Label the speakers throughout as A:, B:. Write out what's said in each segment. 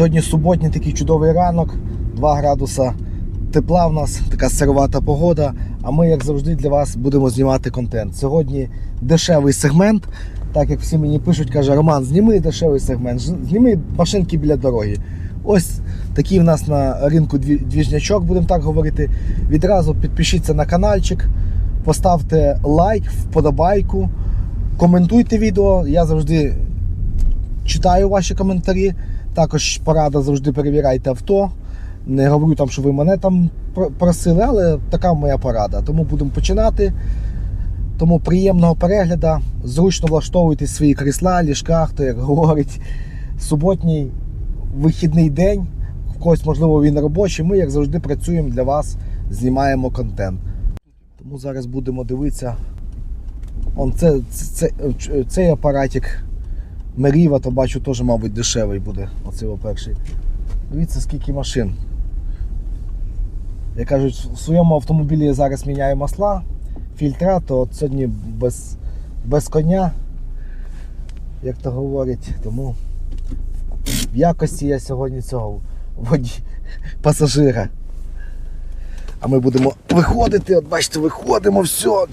A: Сьогодні суботній такий чудовий ранок, 2 градуса тепла в нас, така сировата погода. А ми, як завжди, для вас будемо знімати контент. Сьогодні дешевий сегмент. Так як всі мені пишуть, каже Роман, зніми дешевий сегмент, зніми машинки біля дороги. Ось такий в нас на ринку двіжнячок, будемо так говорити. Відразу підпишіться на каналчик, поставте лайк, вподобайку, коментуйте відео. Я завжди читаю ваші коментарі. Також порада завжди перевіряйте авто. Не говорю там, що ви мене там просили, але така моя порада. Тому будемо починати. Тому приємного перегляду. Зручно влаштовуйте свої крісла, ліжка, хто як говорить. Суботній вихідний день. Когось, можливо, він робочий. Ми, як завжди, працюємо для вас, знімаємо контент. Тому зараз будемо дивитися. Он це, це, це, цей апаратик Меріва, то бачу, теж, мабуть, дешевий буде. Оцей перший. Дивіться, скільки машин. Як кажуть, в своєму автомобілі я зараз міняю масла, фільтра, то от сьогодні без, без коня, як то говорять. Тому в якості я сьогодні цього воді, пасажира. А ми будемо виходити, от бачите, виходимо, все.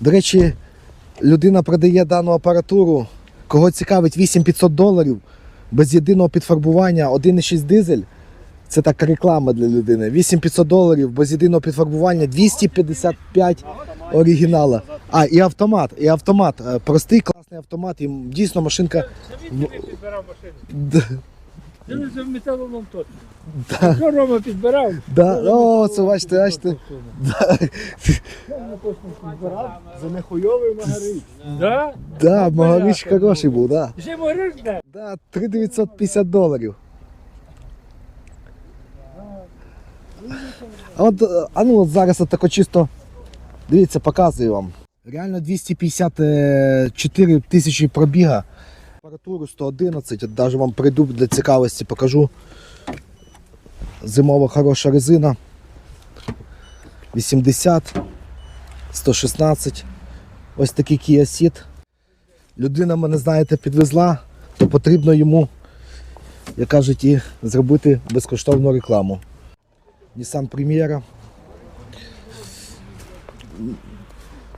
A: До речі, людина продає дану апаратуру, кого цікавить 8500 доларів, без єдиного підфарбування, 1,6 дизель. Це така реклама для людини. 8500 доларів, без єдиного підфарбування, 255 оригінала. А, і автомат, і автомат. Е, Простий, класний автомат. І дійсно машинка.
B: Це він підбирав машину. Це не за металолом точно.
A: Да,
B: Що Рома підбирав?
A: да. О, це бачите, бачите. Да.
B: За нехуйовий магарич. Да?
A: да, Магарич хороший був, да.
B: Ще магарич, да?
A: Да, 3950 доларів. А от, а ну от зараз от тако чисто. Дивіться, показую вам. Реально 254 тисячі пробіга. Температуру 111, от навіть вам прийду для цікавості, покажу. Зимова хороша резина. 80, 116. Ось такий Kia Ceed людина мене, знаєте, підвезла, то потрібно йому, як кажуть, і зробити безкоштовну рекламу. Nissan Primera.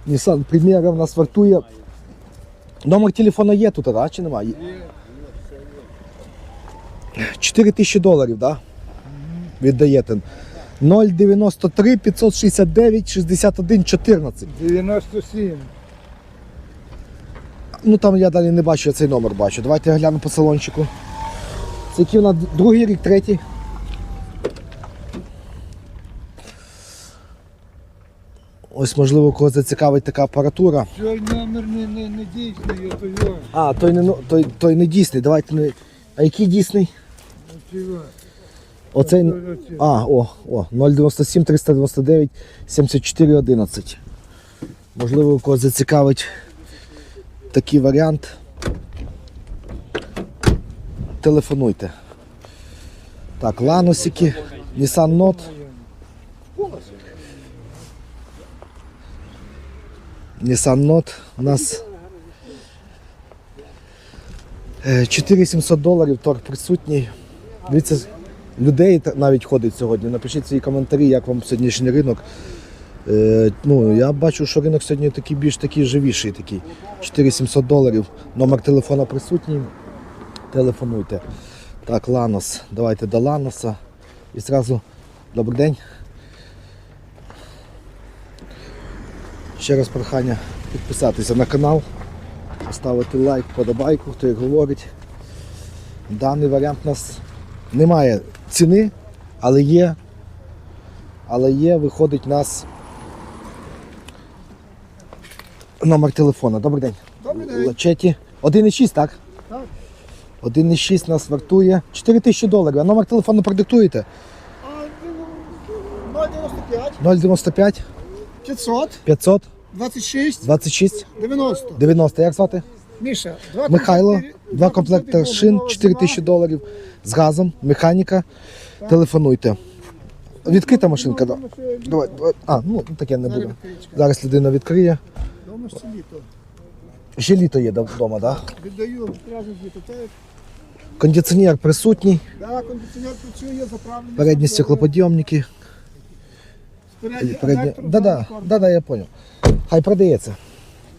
A: Nissan Primera в нас вартує. Номер телефона є тут, а, чи немає? 4 тисячі доларів, так? Да? Віддаєте. 093 569 61 14.
B: 97.
A: Ну там я далі не бачу, я цей номер бачу. Давайте я гляну по салончику. Це який вона другий рік, третій. Ось, можливо, кого зацікавить така апаратура.
B: Цей номер не, не, не дійсний, я то його.
A: А, той не, ну- той, той не дійсний. Давайте не. А який дійсний?
B: Цього.
A: Оцей. А, о, о, 097 399 74 11. Можливо, кого зацікавить такий варіант. Телефонуйте. Так, ланосики, Nissan Note. Nissan Note у нас е, 4700 доларів, торг присутній. Дивіться, людей навіть ходить сьогодні. Напишіть свої коментарі, як вам сьогоднішній ринок. Е, ну, я бачу, що ринок сьогодні такий більш такий живіший. Такий. 4700 доларів. Номер телефона присутній. Телефонуйте. Так, Ланос. Давайте до Ланоса. І зразу добрий день. Ще раз прохання підписатися на канал, поставити лайк, подобайку, хто як говорить. Даний варіант нас немає ціни, але є. Але є, виходить у нас номер телефона. Добрий день.
B: Добрий день.
A: Лачеті. 1,6, так?
B: Так.
A: 1,6 нас вартує. 4 тисячі доларів. А номер телефону продиктуєте?
B: А, 095,
A: 095
B: 500,
A: 500
B: 26,
A: 26
B: 90.
A: 90. Як звати?
B: Міша, два
A: Михайло, два комплекти шин, 4 тисячі доларів з газом, механіка. Телефонуйте. Відкрита машинка. да. Давай, давай. А, ну таке не буде. Зараз людина відкриє.
B: Дома ж це літо.
A: Ще літо є вдома, так?
B: Віддаю разом з літо.
A: Кондиціонер присутній,
B: Да, кондиціонер працює, заправлений.
A: передні стеклоподйомники.
B: Передні...
A: Да, да, да, да, я понял. Хай продається.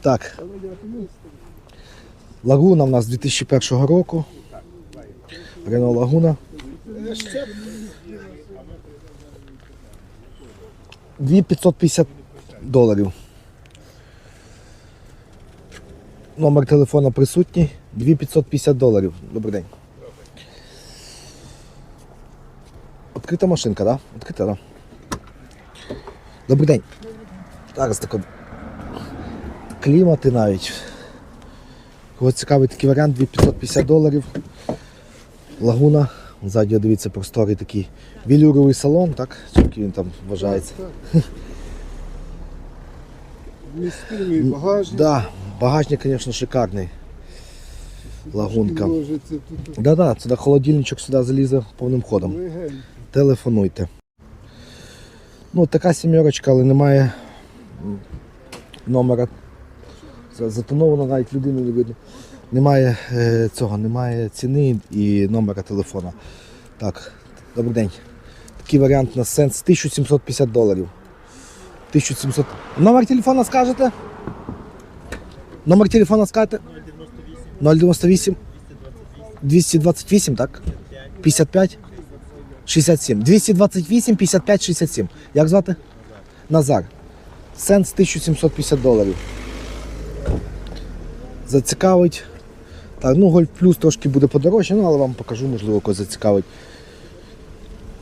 A: Так, Лагуна в нас 2001 року. Рено Лагуна.
B: Ще
A: 2550 доларів. Номер телефона присутній. 2550 доларів. Добрий день. Відкрита машинка, так? Да? Відкрита, так. Да? Добрий день. Зараз тако. Клімати навіть. Кого цікавий такий варіант, 2550 доларів. Лагуна. Ззаді, дивіться, просторий такий вілюровий салон, так? Чи він там вважається?
B: містивий багажник.
A: Да, багажник, звісно, шикарний. Лагунка. Да, да, сюди холодильничок сюди залізе повним ходом. Телефонуйте. Ну, така сімерочка, але немає номера. За- Затоновано навіть людину не видно. Немає е, цього, немає ціни і номера телефона. Так, добрий день. Такий варіант на сенс 1750 доларів. 1700. Номер телефона скажете? Номер телефона скажете? 098 228, так? 55 67. 228, 55, 67. Як звати? Назар. Сенс 1750 доларів. Зацікавить. Так, ну Гольф Плюс трошки буде подорожче, ну але вам покажу, можливо, когось зацікавить.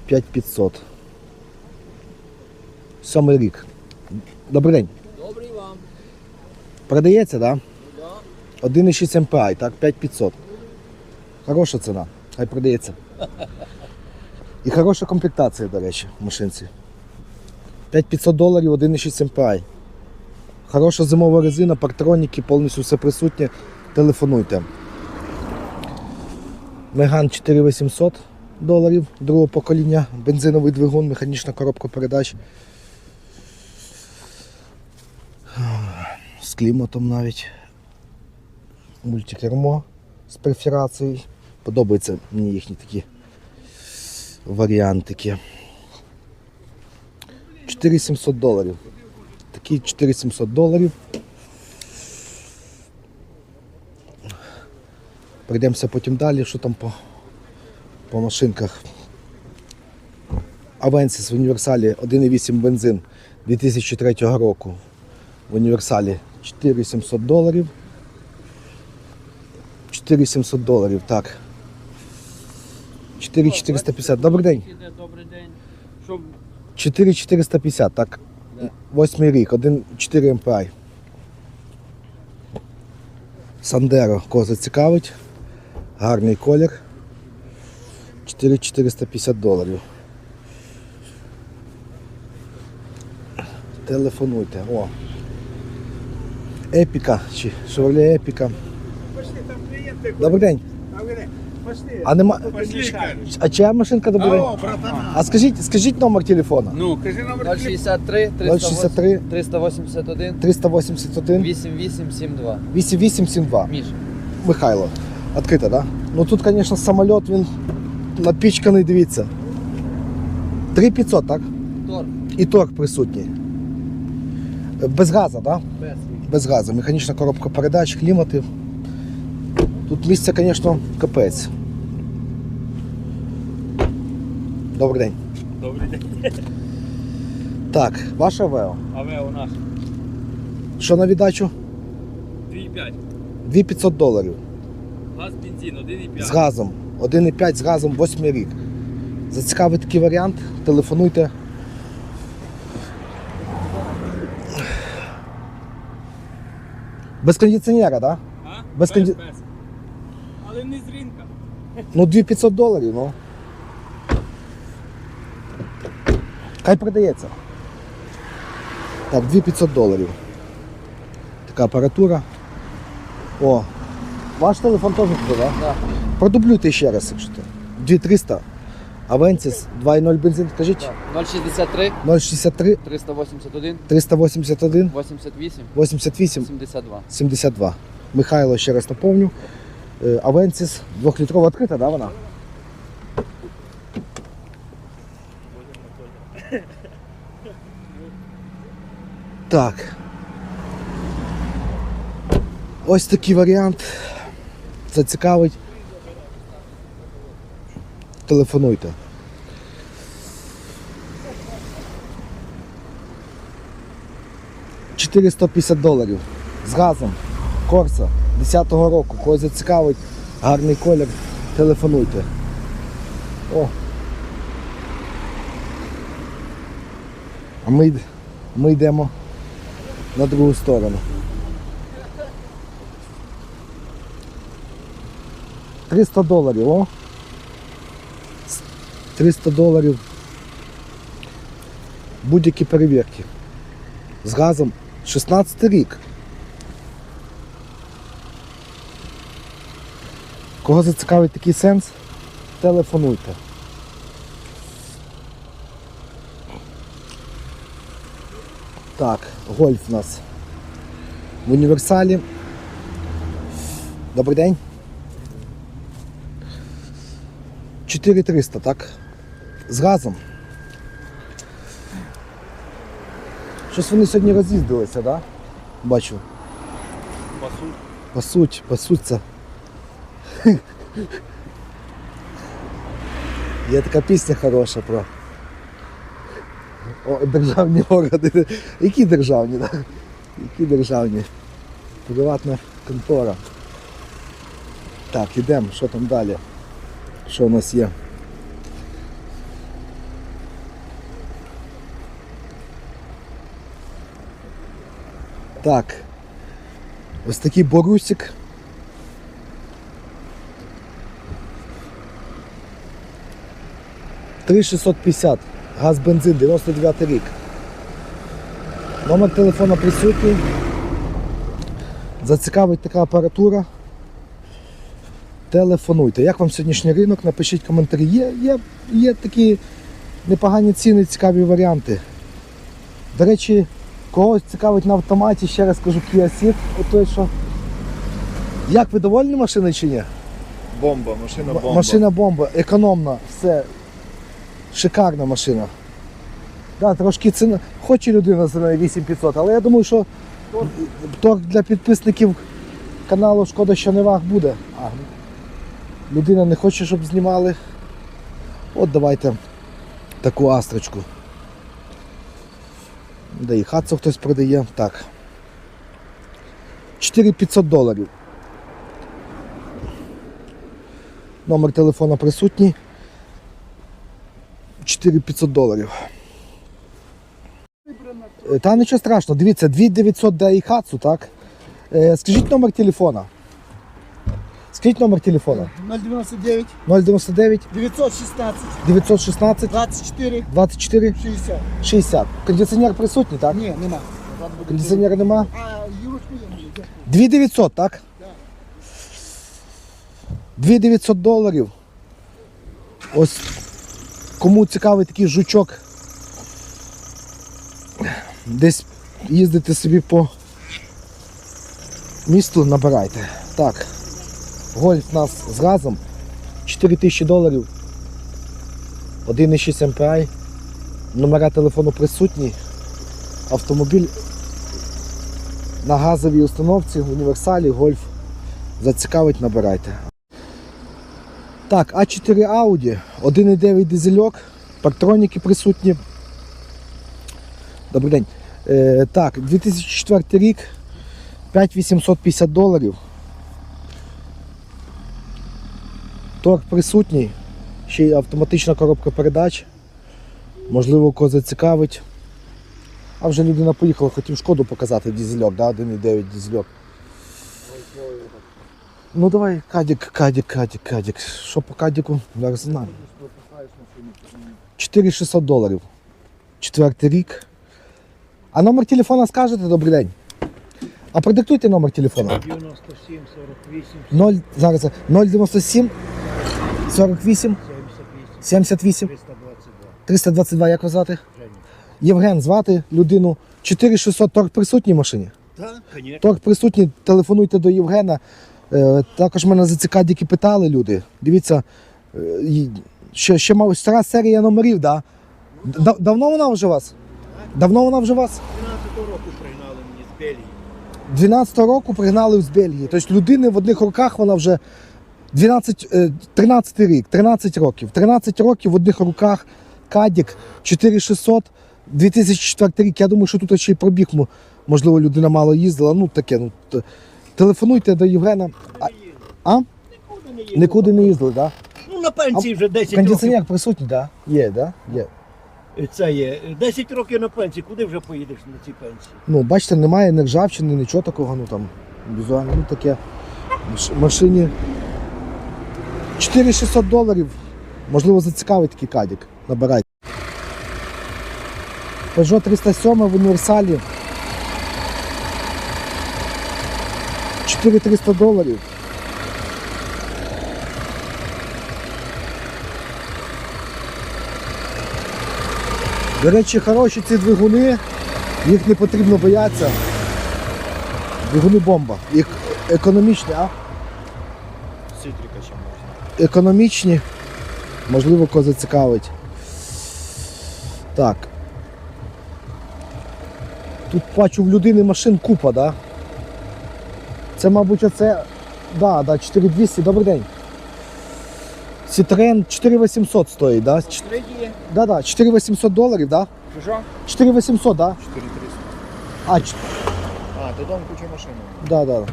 A: 5500. Сьомий рік. Добрий день.
C: Добрий вам.
A: Продається, так?
C: Да.
A: 1,6 MPI, так, 5500. Хороша ціна, хай продається. І хороша комплектація, до речі, в машинці. 5500 доларів, 1,6 MPI. Хороша зимова резина, парктроніки, повністю все присутнє. Телефонуйте. Меган 4800 доларів другого покоління, бензиновий двигун, механічна коробка передач. З кліматом навіть мультикермо з перфорацією. Подобаються мені їхні такі варіантики. 4700 доларів. Такі 4700 доларів. Прийдемося потім далі, що там по, по машинках. Авенсіс в універсалі 1,8 бензин 2003 року. В універсалі 4700 доларів. 4700 доларів, так. 4450. Добрий день.
C: Добрий день.
A: 4450, так. Восьмий рік, 1,4 MPI. Сандеро, кого зацікавить. Гарний колір. 4450 доларів. Телефонуйте. О. Епіка чи Chevrolet Епіка. Добрий день.
B: А вони, Пошли.
A: А нема.
B: Пошли, кажуть.
A: А чия машинка добрий день?
B: Алло.
A: А скажіть, скажіть номер телефона.
B: Ну, кажи номер телефону.
C: 063
A: 063
C: 381
A: 381
C: 8872.
A: 8872.
C: Міш.
A: Михайло. Відкрита, да? Ну тут, звісно, самоліт він напічканий, дивіться. 3500, так?
C: Тор.
A: І торг присутній. Без газу, так? Да?
C: Без.
A: Без газу. Механічна коробка передач, клімати. Тут місце, звісно, капець. Добрий день.
C: Добрий день.
A: Так, ваша ВЕО.
C: А ви у
A: Що на віддачу?
C: 2,5.
A: 2500 доларів.
C: Газ, бензин, 1,5.
A: З газом. 1,5 з газом 8 рік. Зацікавий такий варіант, телефонуйте. Без кондиціонера, так? Без конді-
C: Але не з ринка.
A: Ну, 2500 доларів, ну. Хай продається. Так, 2500 доларів. Така апаратура. О, ваш телефон теж туди, так?
C: Да.
A: Продублюйте ще раз, якщо то. 2300. Авентіс 2.0 бензин, скажіть.
C: 063
A: 063
C: 381
A: 381
C: 88
A: 88
C: 72.
A: 72. Михайло ще раз наповню. Е, Авенсіс, двохлітрова відкрита, да, вона? Так. Ось такий варіант. Зацікавить. Телефонуйте. – 450 доларів з газом. Корса 10-го року. Когось зацікавить, гарний колір, телефонуйте. О. А ми, ми йдемо на другу сторону. 300 доларів, о. С- 300 доларів. Будь-які перевірки. З газом 16 рік. Кого зацікавить такий сенс, телефонуйте. Так, гольф у нас в універсалі. Добрий день. 4300, так? З газом. Щось вони сьогодні роз'їздилися, так? Да? Бачу.
C: Пасуть.
A: Пасуть, пасуться. Є така пісня хороша про О, державні органи. Які державні? да? Які державні? Приватна контора. Так, ідемо, що там далі? Що у нас є? Так. Ось такий борусик. Три 650. Газ бензин, 99 рік. Номер телефона присутній. Зацікавить така апаратура. Телефонуйте. Як вам сьогоднішній ринок? Напишіть коментарі. Є, є, є такі непогані ціни, цікаві варіанти. До речі, когось цікавить на автоматі, ще раз кажу, Kia Ceed, отой, що. Як ви довольні машиною чи ні?
B: Бомба, машина бомба.
A: Машина бомба, економна, все. Шикарна машина. Да, трошки ціна. Хоче людина за неї 8500, але я думаю, що торг для підписників каналу Шкода, що не ваг буде. А, людина не хоче, щоб знімали. От давайте таку астрочку. Де і хатцу хтось продає. Так. 4500 доларів. Номер телефона присутній. 4500 доларів. Е, Та нічого страшного, дивіться, 2900 для Іхацу, так? Е, скажіть номер телефона. Скажіть номер телефона.
B: 099
A: 099
B: 916
A: 916
B: 24
A: 24
B: 60.
A: 60. Кондиціонер присутній, так?
B: Ні, нема.
A: Кондиціонера нема.
B: А Юрочку є.
A: 2900, так? 2900 доларів. Ось кому цікавий такий жучок. Десь їздити собі по місту, набирайте. Так. Гольф у нас з газом 4000 доларів. 1,6 MPI. Номера телефону присутні. Автомобіль на газовій установці, універсалі, гольф. Зацікавить, набирайте. Так, А4 Audi, 1,9 дизельок, партроніки присутні. Добрий день. Е, так, 2004 рік, 5850 доларів. Торг присутній, ще й автоматична коробка передач. Можливо, кого зацікавить. А вже людина поїхала, хотів шкоду показати дизельок, да? 1,9 дизельок. Ну давай, кадік, кадік, кадік, кадік. Що по кадіку? Зараз знаю. 4600 доларів. Четвертий рік. А номер телефона скажете, добрий день. А продиктуйте номер телефона.
B: 97 48
A: 0, зараз 097 48
B: 78
A: 78
B: 322.
A: 322, як вас звати? Євген звати людину. 4600 торг присутній в машині.
B: Так, звісно.
A: Торг присутній, телефонуйте до Євгена. Е, також мене за ці кадіки питали люди. Дивіться, е, ще, ще мав стара серія номерів, да? Да- давно вона вже у вас? Давно вона вже у вас?
C: 12 року пригнали мені з Бельгії.
A: 12 року пригнали з Бельгії. Тобто людини в одних руках вона вже 12, е, 13 рік, 13 років. 13 років в одних руках Кадік 4600, 2004 рік. Я думаю, що тут ще й пробіг, можливо, людина мало їздила. Ну таке. Ну, телефонуйте до Євгена. А, а?
C: Нікуди не
A: їздили, так?
C: Ну на пенсії вже 10
A: Да?
C: років.
A: Кондиціонер присутній, так? Да? Є, так? Да? Є.
C: Це є. 10 років на пенсії. Куди вже поїдеш на цій пенсії?
A: Ну, бачите, немає ні ржавчини, нічого такого, ну там візуально, ну таке. Маш- Машині 4600 доларів. Можливо, зацікавить такий кадік. Набирайте. Peugeot 307 в універсалі. 4300 доларів. До речі, хороші ці двигуни, їх не потрібно боятися. Двигуни бомба. Їх економічні, а?
C: Цитрика ще можна.
A: Економічні. Можливо, кого зацікавить. Так. Тут бачу в людини машин купа, да? Це, мабуть, оце. Да, да, 4200, добрий день. Citroen 4800 стоїть, да? Ч-. Да, да, 4800 доларів, да?
C: Що?
A: 4800, да?
B: 4300.
A: А, ч-
B: А, додому куча машини.
A: Да, да.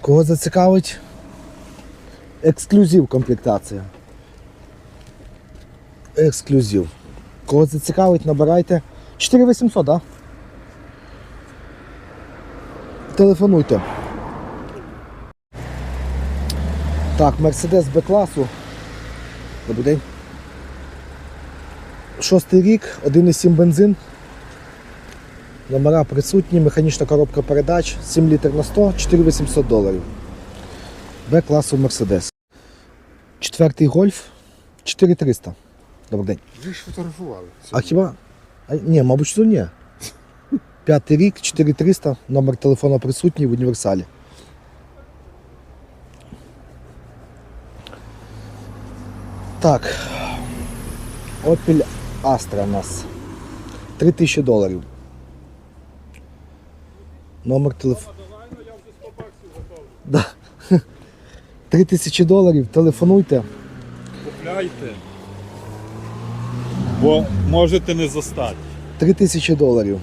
A: Кого зацікавить? Ексклюзив комплектація. Ексклюзив. Кого зацікавить, набирайте. 4800, так? Да? Телефонуйте. Так, Mercedes B-класу. Добрий день. Шостий рік, 1,7 бензин. Номера присутні, механічна коробка передач, 7 літр на 100, 4800 доларів. Б класу Mercedes. Четвертий гольф 4300. Добрий день.
B: Ви ж фотографували.
A: А хіба? А, ні, мабуть, що ні. П'ятий рік, 4300, номер телефону присутній в універсалі. Так. Opel Astra у нас. 3000 доларів. Номер телефону. Да. 3000 доларів, телефонуйте.
D: Купляйте, бо можете не застати.
A: 3000 доларів.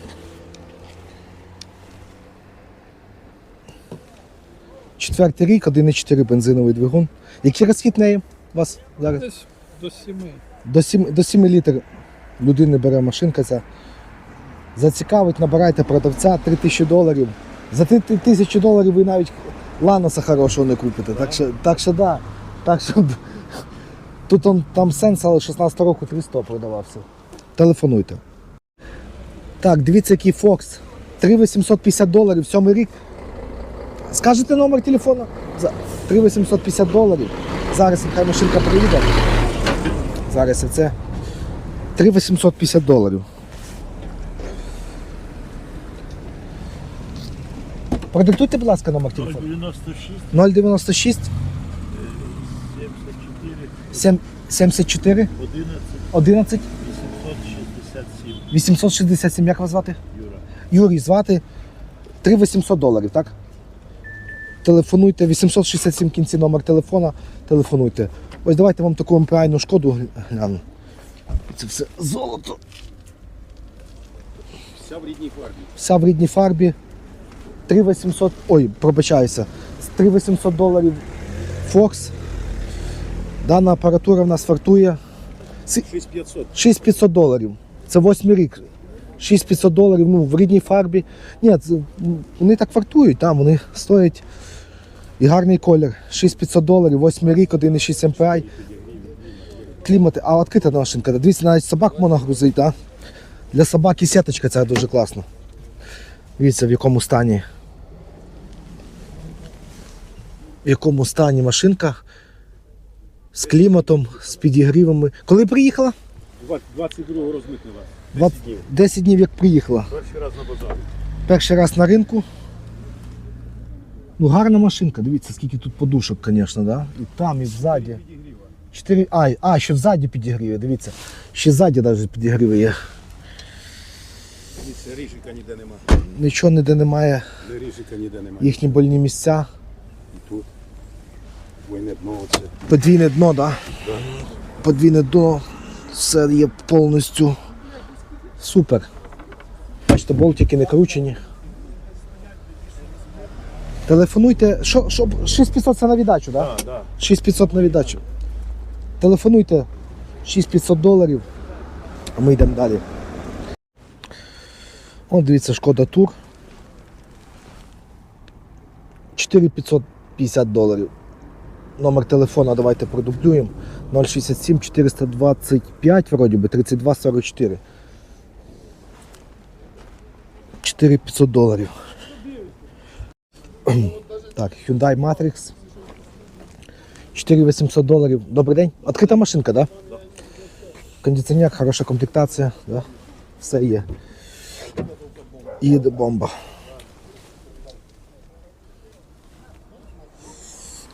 A: Четвертий рік, 1,4 бензиновий двигун. Який розхід неї у вас зараз?
D: Десь до сіми.
A: До 7, до 7 літр людини бере машинка ця. Зацікавить, набирайте продавця 3 тисячі доларів. За 3 тисячі доларів ви навіть ланоса хорошого не купите. Так що, так що да. Так що, тут он, там сенс, але 16 року 300 продавався. Телефонуйте. Так, дивіться, який Fox. 3850 доларів, сьомий рік. Скажете номер телефону? 3850 доларів. Зараз нехай машинка приїде. Зараз це 3850 доларів. Продиктуйте, будь ласка, номер телефону.
C: 96,
A: 096
C: 74,
A: 7, 74
C: 11,
A: 11
C: 867.
A: 867. Як вас звати?
C: Юра.
A: Юрій звати. 3800 доларів, так? Телефонуйте, 867 кінці номер телефона. Телефонуйте. Ось давайте вам таку МПАйну шкоду гляну. Це все золото.
C: Вся в рідній фарбі.
A: Вся в рідній фарбі. 3800, ой, пробачаюся. 3800 доларів Fox. Дана апаратура в нас фартує.
C: 6500.
A: 6500 доларів. Це восьмий рік. 6500 доларів ну, в рідній фарбі. Ні, вони так фартують, там, вони стоять. І гарний колір. 6500 доларів, восьмий рік, 1,6 MPI. Клімат, а відкрита машинка. Дивіться, навіть собак можна грузити, а? Для собак і сіточка ця дуже класно. Дивіться, в якому стані. В якому стані машинка з кліматом, з підігрівами. Коли приїхала?
C: 22 розмитнила.
A: 10 днів. 10 днів як приїхала.
B: Перший раз на базарі.
A: Перший раз на ринку. Ну, гарна машинка, дивіться, скільки тут подушок, звісно, да? І там, і ззаді. Чотири. А, а, ще ззаді підігріє, дивіться. Ще ззаді навіть підігріє є.
B: Ні, ріжика ніде нема.
A: Нічого ніде немає.
B: Ріжика ніде нема.
A: Їхні больні місця.
B: Двойне дно оце.
A: Подвійне дно, так? Да? Подвійне дно. Все є повністю супер. Бачите, болтики не кручені. Телефонуйте. Що, що, 6500 це на віддачу, так? Да?
B: Так, так.
A: 6500 на віддачу. Телефонуйте 6500 доларів, а ми йдемо далі. О, дивіться, шкода тур. 4550 доларів. Номер телефона давайте продублюємо. 067 425, вроді би, 32 44. 4500 доларів. Так, Hyundai Matrix. 4800 доларів. Добрий день. Відкрита машинка? Да? Кондиціонер, хороша комплектація, да? все є. Їде бомба.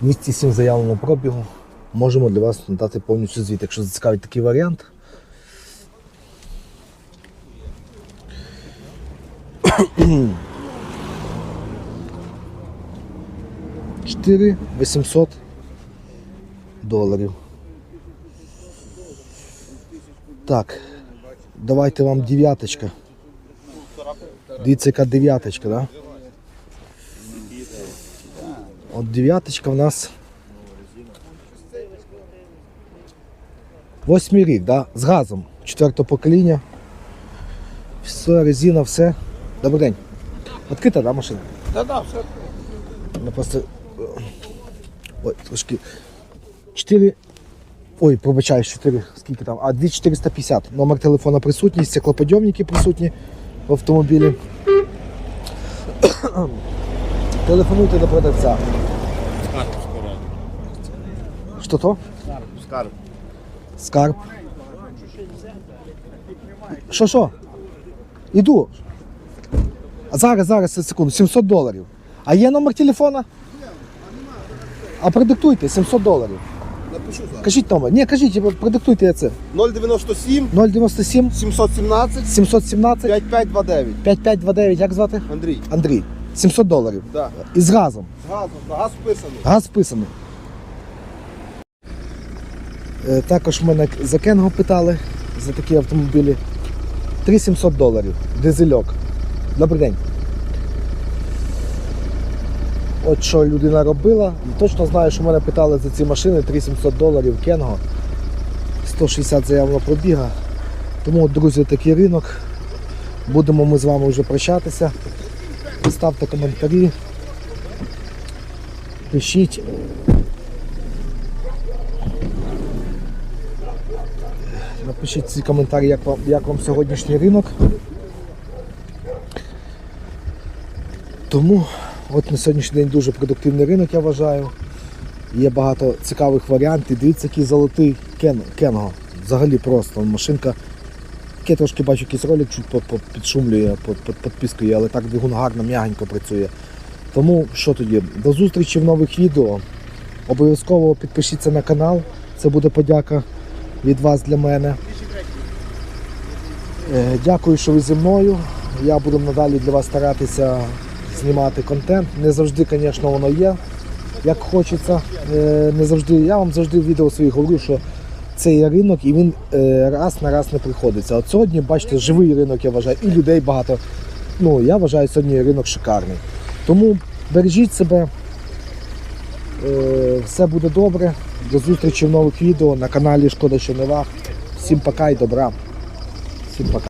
A: 207 заявленого пробігу. Можемо для вас надати повністю звіт, якщо зацікавить такий варіант. Чотири 800 доларів. Так, давайте вам дев'яточка. Дивіться, яка дев'яточка, да? От дев'яточка в нас. Восьмий рік, да? З газом. Четвертого покоління. Все, резина, все. Добрий день. Відкрита, да, машина?
C: Та да, все.
A: Ну просто. е, Ой, трошки. 4. Ой, пробачаю, 4. Скільки там? А 2450. Номер телефона присутній, стеклоподйомники присутні в автомобілі. Телефонуйте до продавця. Що то?
B: Скарб.
A: Скарб. Що що? Іду. А зараз, зараз, секунду, 700 доларів. А є номер телефона? А продиктуйте 700 доларів.
B: Напишу зараз.
A: Кажіть номер. Ні, кажіть, продиктуйте я це.
B: 097
A: 097
B: 717
A: 717
B: 5529.
A: 5529. Як звати?
B: Андрій.
A: Андрій. 700 доларів.
B: Да.
A: І з газом.
B: З газом. Газ вписаний.
A: Газ вписаний. Е, Також мене за Кенго питали за такі автомобілі. 3700 доларів. Дизельок. Добрий день. От що людина робила. Точно знаю, що мене питали за ці машини 3700 доларів Кенго. 160 заявного пробіга. Тому, друзі, такий ринок. Будемо ми з вами вже прощатися. Ставте коментарі. Пишіть. Напишіть ці коментарі, як вам, як вам сьогоднішній ринок. Тому от на сьогоднішній день дуже продуктивний ринок, я вважаю. Є багато цікавих варіантів. Дивіться, який золотий кен, Кенго. Взагалі просто машинка. Я трошки бачу якийсь ролик, чуть підшумлює, підпискує, але так двигун гарно, м'ягенько працює. Тому що тоді? До зустрічі в нових відео. Обов'язково підпишіться на канал. Це буде подяка від вас для мене. Е, Дякую, що ви зі мною. Я буду надалі для вас старатися знімати контент. Не завжди, звісно, воно є, як хочеться. Е, Не завжди. Я вам завжди в відео своїх говорю, що це є ринок і він е, раз на раз не приходиться. От сьогодні, бачите, живий ринок, я вважаю, і людей багато. Ну, я вважаю, сьогодні ринок шикарний. Тому бережіть себе. Все буде добре. До зустрічі в нових відео на каналі Шкода, що не вах. Всім пока і добра. Всім пока.